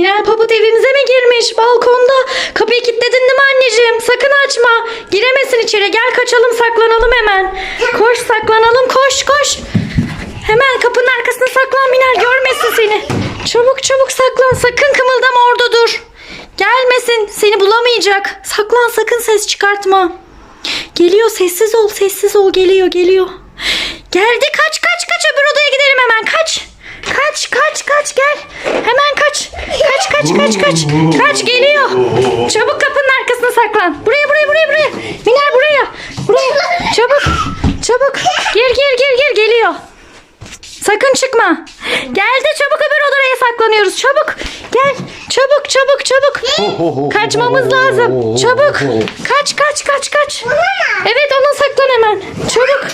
Minel Paput evimize mi girmiş? Balkonda. Kapıyı kilitledin değil mi anneciğim? Sakın açma. Giremesin içeri. Gel kaçalım saklanalım hemen. Koş saklanalım koş koş. Hemen kapının arkasına saklan Minel görmesin seni. Çabuk çabuk saklan. Sakın kımıldama orada dur. Gelmesin. Seni bulamayacak. Saklan sakın ses çıkartma. Geliyor sessiz ol sessiz ol geliyor geliyor. Geldi kaç kaç kaç öbür odaya gidelim hemen kaç. Kaç kaç kaç gel. Hemen kaç. Kaç kaç kaç kaç. Kaç geliyor. Çabuk kapının arkasına saklan. Buraya buraya buraya buraya. Miner buraya. Buraya. Çabuk. Çabuk. Gir gir gir gir geliyor. Sakın çıkma. Geldi çabuk öbür odaya saklanıyoruz. Çabuk. Gel. Çabuk çabuk çabuk. Kaçmamız lazım. Çabuk. Kaç kaç kaç kaç. Evet ona saklan hemen. Çabuk.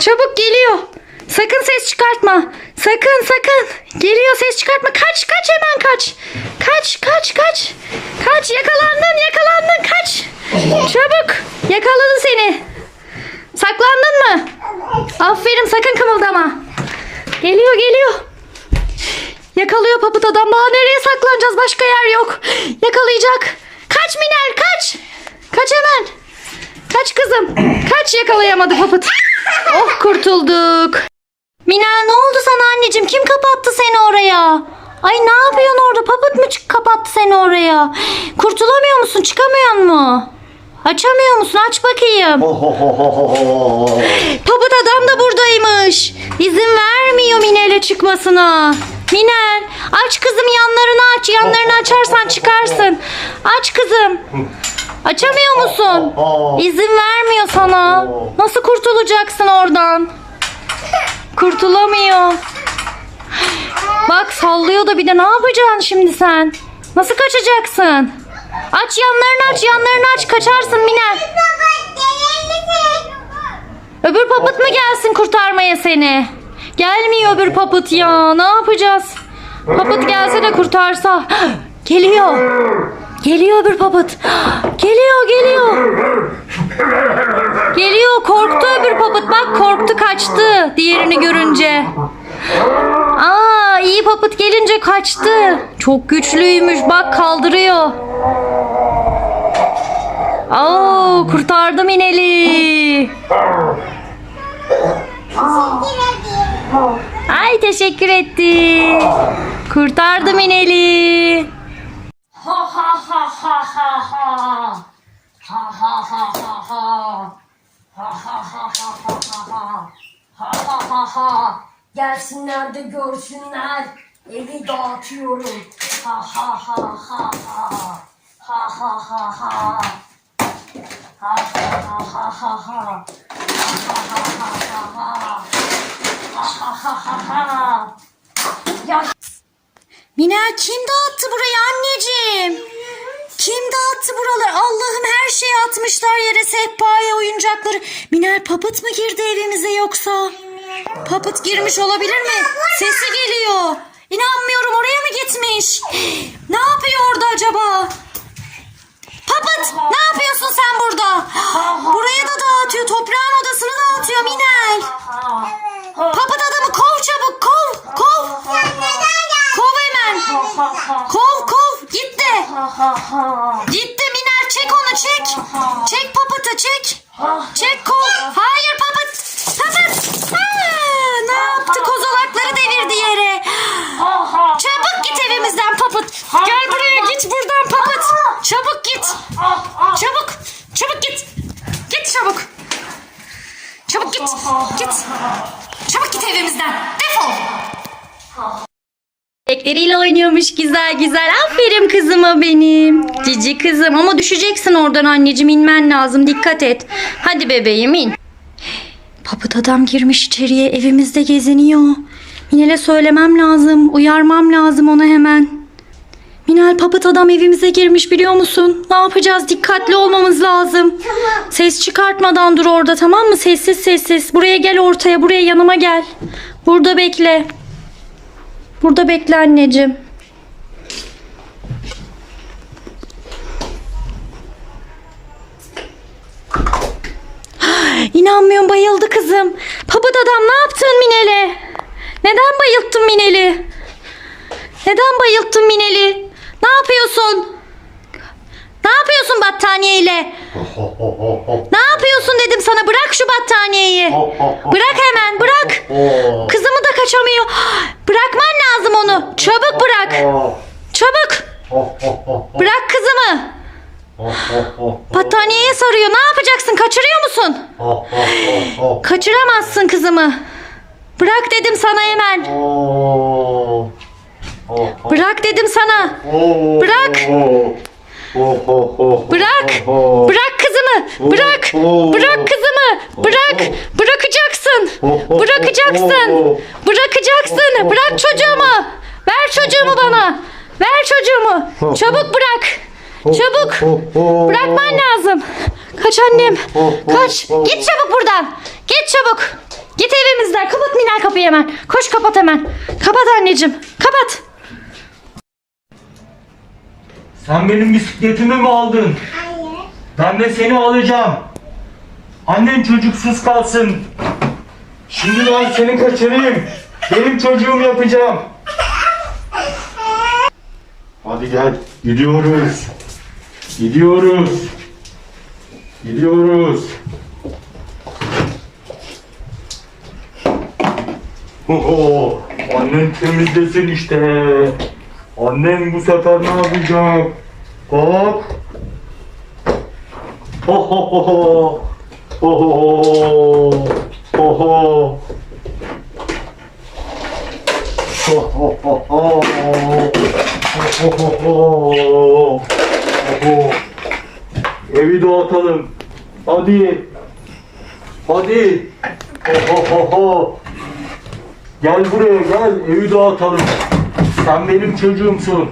Çabuk geliyor. Sakın ses çıkartma. Sakın sakın. Geliyor ses çıkartma. Kaç kaç hemen kaç. Kaç kaç kaç. Kaç yakalandın yakalandın kaç. Çabuk. Yakaladı seni. Saklandın mı? Aferin sakın kımıldama. Geliyor geliyor. Yakalıyor papıt adam. Daha nereye saklanacağız? Başka yer yok. Yakalayacak. Kaç Minel kaç. Kaç hemen. Kaç kızım. Kaç yakalayamadı papıt. Oh kurtulduk. Minel ne oldu sana anneciğim? Kim kapattı seni oraya? Ay ne yapıyorsun orada? Papıt mı çık- kapattı seni oraya? Kurtulamıyor musun? Çıkamıyor mu? Açamıyor musun? Aç bakayım. Papıt adam da buradaymış. İzin vermiyor Minel'e çıkmasına. Minel aç kızım yanlarını aç. Yanlarını açarsan çıkarsın. Aç kızım. Açamıyor musun? İzin vermiyor sana. Nasıl kurtulacaksın oradan? Kurtulamıyor. Bak sallıyor da bir de ne yapacaksın şimdi sen? Nasıl kaçacaksın? Aç yanlarını aç yanlarını aç kaçarsın Minel. Öbür papıt mı gelsin kurtarmaya seni? Gelmiyor öbür papıt ya. Ne yapacağız? Papıt gelse de kurtarsa. Geliyor. Geliyor öbür papıt. Geliyor geliyor. Geliyor korktu öbür papıt. Bak korktu kaçtı diğerini görünce. Aa iyi papıt gelince kaçtı. Çok güçlüymüş bak kaldırıyor. Oo kurtardım ineli. Ay teşekkür etti. Kurtardım ineli. Ha ha ha ha ha ha. Ha ha ha ha ha. Ha ha ha ha ha ha ha. Ha ha. Gelsinler de görsünler. Evi dağıtıyorum. Ha ha ha ha ha. Ha ha ha ha. Ha ha ha ha ha Minel kim dağıttı burayı anneciğim? Kim dağıttı buraları? Allah'ım her şeyi atmışlar yere sehpaya oyuncakları. Minel papıt mı girdi evimize yoksa? Papıt girmiş olabilir mi? Sesi geliyor. İnanmıyorum oraya mı gitmiş? Ne yapıyor orada acaba? Papıt ne yapıyorsun sen burada? Buraya da dağıtıyor. Toprağın odasını dağıtıyor Minel. Papıt adamı kov çabuk kov kov. Kov. Kov gitti. Gitti Miner çek onu çek. Çek papatı çek. Çek kov. Hayır papat. Papat. Aa, ne yaptı kozalakları devirdi yere. Çabuk git evimizden papat. Gel buraya git buradan papat. Çabuk git. Çabuk. Çabuk git. Git çabuk. Çabuk git. Git. Çabuk git evimizden. Defol. Bebekleriyle oynuyormuş güzel güzel. Aferin kızıma benim. Cici kızım ama düşeceksin oradan anneciğim inmen lazım. Dikkat et. Hadi bebeğim in. Papıt adam girmiş içeriye evimizde geziniyor. Minel'e söylemem lazım. Uyarmam lazım ona hemen. Minel papıt adam evimize girmiş biliyor musun? Ne yapacağız? Dikkatli olmamız lazım. Ses çıkartmadan dur orada tamam mı? Sessiz sessiz. Buraya gel ortaya. Buraya yanıma gel. Burada bekle. Burada bekle anneciğim. İnanmıyorum bayıldı kızım. Papıt adam ne yaptın Minel'e? Neden bayılttın Minel'i? Neden bayılttın Minel'i? Ne yapıyorsun? Ne yapıyorsun battaniyeyle? Ne yapıyorsun dedim sana bırak şu battaniyeyi. Bırak hemen bırak. Kızımı da kaçamıyor. Bırakman lazım onu. Çabuk bırak. Çabuk. Bırak kızımı. Battaniyeye sarıyor. Ne yapacaksın? Kaçırıyor musun? Kaçıramazsın kızımı. Bırak dedim sana hemen. Bırak dedim sana. Bırak. Bırak. Bırak kızımı. Bırak. Bırak kızımı. Bırak. Bırakacaksın. Bırakacaksın. Bırakacaksın. Bırak çocuğumu. Ver çocuğumu bana. Ver çocuğumu. Çabuk bırak. Çabuk. Bırakman lazım. Kaç annem. Kaç. Git çabuk buradan. Git çabuk. Git evimizden. Kapat Minel kapıyı hemen. Koş kapat hemen. Kapat anneciğim. Kapat. Sen benim bisikletimi mi aldın? Hayır. Ben de seni alacağım. Annen çocuksuz kalsın. Şimdi ben seni kaçırayım. Benim çocuğum yapacağım. Hadi gel. Gidiyoruz. Gidiyoruz. Gidiyoruz. Oho, annen temizlesin işte. Annem bu sefer ne yapacak? Bak. Ho ho ho ho. Ho ho ho. Ho ho. Ho ho ho ho. Ho ho ho ho. Ho. Evi dağıtalım. Hadi. Hadi. Ho ho ho ho. Gel buraya gel. Evi dağıtalım. Sen benim çocuğumsun.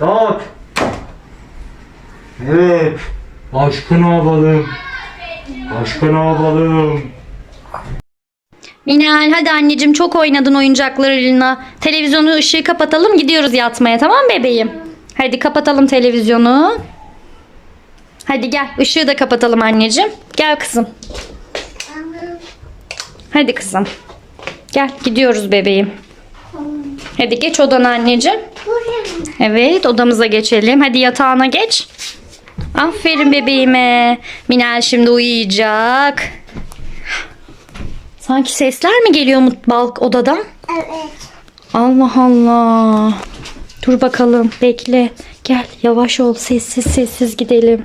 Dağıt. Evet. Başka ne yapalım? Başka ne yapalım? Minel hadi anneciğim çok oynadın oyuncaklarıyla. Televizyonu ışığı kapatalım gidiyoruz yatmaya tamam bebeğim? Hadi kapatalım televizyonu. Hadi gel ışığı da kapatalım anneciğim. Gel kızım. Hadi kızım. Gel gidiyoruz bebeğim. Hadi geç odana anneciğim. Evet odamıza geçelim. Hadi yatağına geç. Aferin bebeğime. Minel şimdi uyuyacak. Sanki sesler mi geliyor mutbalk odadan? Evet. Allah Allah. Dur bakalım bekle. Gel yavaş ol sessiz sessiz gidelim.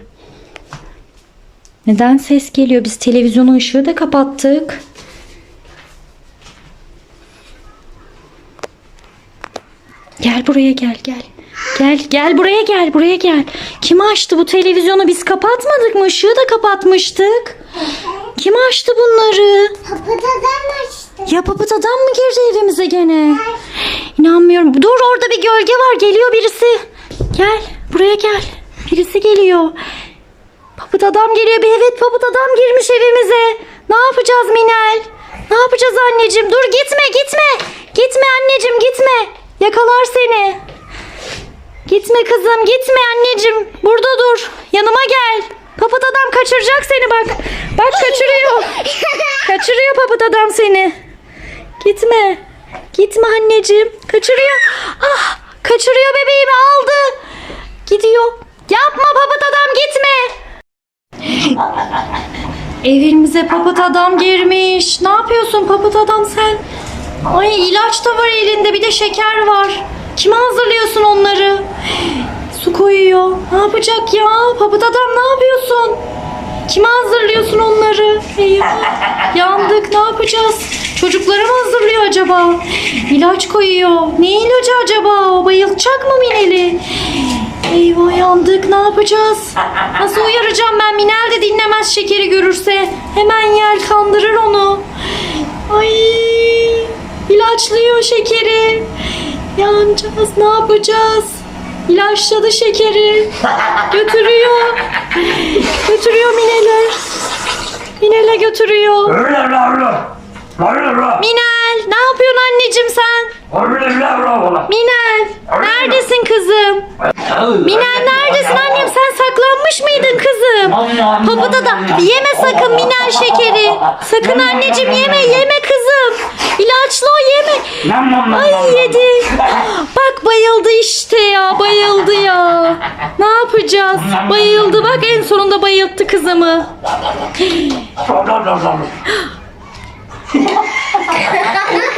Neden ses geliyor? Biz televizyonun ışığı da kapattık. Gel buraya gel gel. Gel gel buraya gel buraya gel. Kim açtı bu televizyonu? Biz kapatmadık mı? Işığı da kapatmıştık. Kim açtı bunları? Kapıdan açtı. Ya papıt adam mı girdi evimize gene? İnanmıyorum. Dur orada bir gölge var. Geliyor birisi. Gel. Buraya gel. Birisi geliyor. Papıt adam geliyor. Evet papıt adam girmiş evimize. Ne yapacağız Minel? Ne yapacağız anneciğim? Dur gitme gitme. Gitme anneciğim gitme. Yakalar seni. Gitme kızım gitme anneciğim. Burada dur. Yanıma gel. Papıt adam kaçıracak seni bak. Bak kaçırıyor. Kaçırıyor papıt adam seni. Gitme. Gitme anneciğim. Kaçırıyor. Ah, kaçırıyor bebeğimi aldı. Gidiyor. Yapma papıt adam gitme. Evimize papıt adam girmiş. Ne yapıyorsun papıt adam sen? Ay ilaç da var elinde bir de şeker var. Kime hazırlıyorsun onları? Su koyuyor. Ne yapacak ya? Papıt adam ne yapıyorsun? Kime hazırlıyorsun onları? Eyvah. Yandık ne yapacağız? Çocuklara mı hazırlıyor acaba? İlaç koyuyor. Ne ilacı acaba? O bayılacak mı Minel'i? Eyvah yandık ne yapacağız? Nasıl uyaracağım ben? Minel de dinlemez şekeri görürse. Hemen yer kandırır onu. Ay ilaçlıyor şekeri. Yanacağız ne yapacağız? İlaçladı şekeri. Götürüyor. Götürüyor Minel'e. Minel'e götürüyor. Minel ne yapıyorsun anneciğim sen? Minel neredesin kızım? Minel neredesin annem sen saklanmış mıydın kızım? Papuda da yeme sakın Minel şekeri. Sakın anneciğim yeme yeme kızım. Hayatım. İlaçlı o yeme. Ay yedi. Bak bayıldı işte ya. Bayıldı ya. Ne yapacağız? Bayıldı. Bak en sonunda bayılttı kızımı.